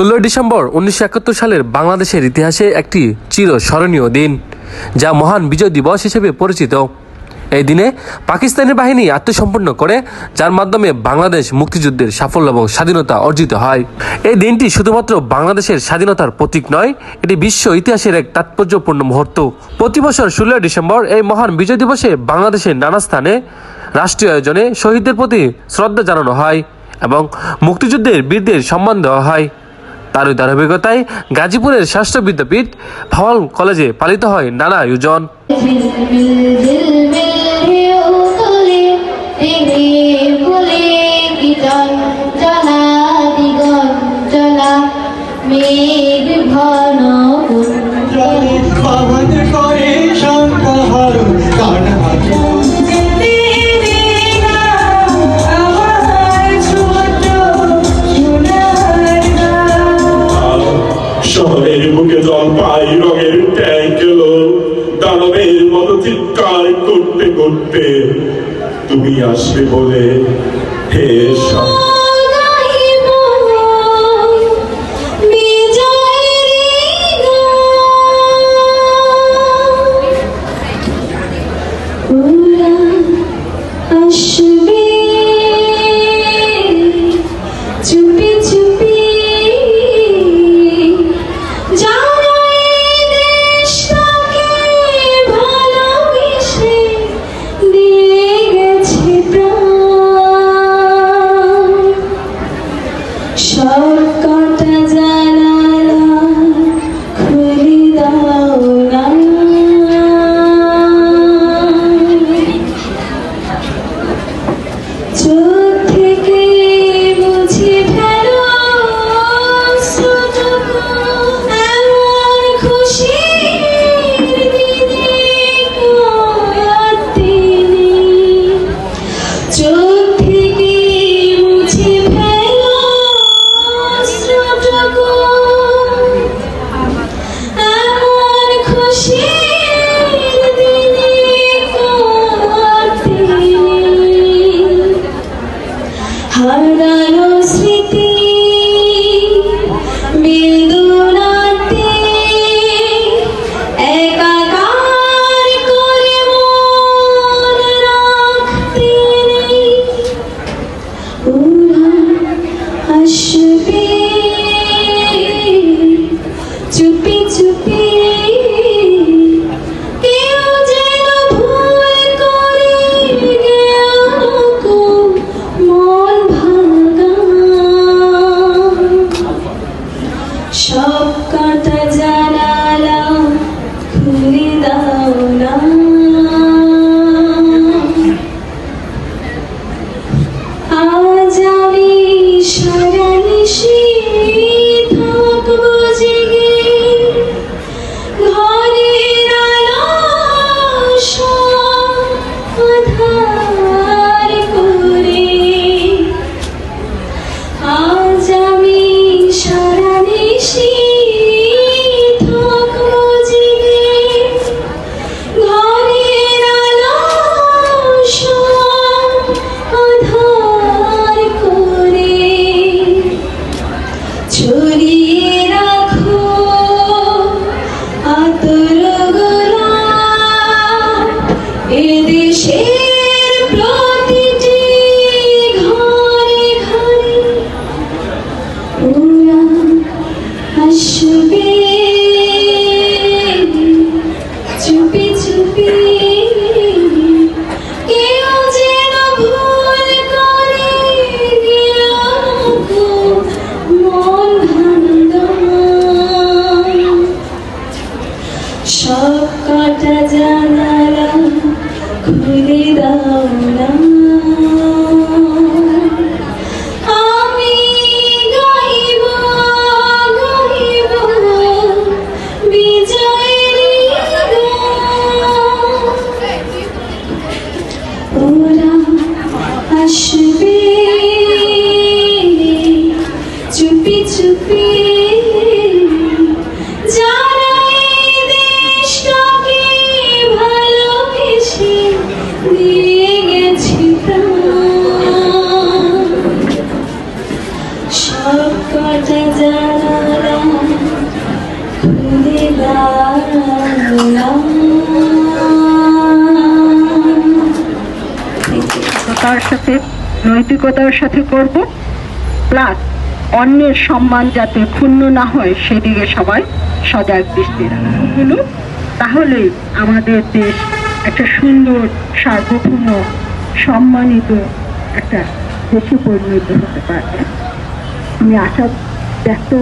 ষোলোই ডিসেম্বর উনিশশো একাত্তর সালের বাংলাদেশের ইতিহাসে একটি চির স্মরণীয় দিন, যা মহান বিজয় দিবস হিসেবে পরিচিত। এই দিনে পাকিস্তানি বাহিনী আত্মসম্পন্ন করে, যার মাধ্যমে বাংলাদেশ মুক্তিযুদ্ধের সাফল্য এবং স্বাধীনতা অর্জিত হয়। এই দিনটি শুধুমাত্র বাংলাদেশের স্বাধীনতার প্রতীক নয়, এটি বিশ্ব ইতিহাসের এক তাৎপর্যপূর্ণ মুহূর্ত। প্রতি বছর ষোলোই ডিসেম্বর এই মহান বিজয় দিবসে বাংলাদেশের নানা স্থানে রাষ্ট্রীয় আয়োজনে শহীদদের প্রতি শ্রদ্ধা জানানো হয় এবং মুক্তিযুদ্ধের বীরদের সম্মান দেওয়া হয়। তারই ধারাবাহিকতায় গাজীপুরের স্বাস্থ্য বিদ্যাপীঠ ভাওয়াল কলেজে পালিত হয় নানা আয়োজন করতে তুমি আসবে বলে হে সা- সব হারানো স্মৃতি সব ছড়িয়ে জানালা খুলে দাও না। তার সাথে, নৈতিকতার সাথে করব। প্লাস অন্যের সম্মান যাতে ক্ষুণ্ণ না হয়, সেদিকে সবাই সজাগ দৃষ্টি রাখব তাহলেই আমাদের দেশ একটা সুন্দর, সার্বভৌম, সম্মানিত একটা দেশে পরিণত হতে পারবে। আমি আশা ব্যক্ত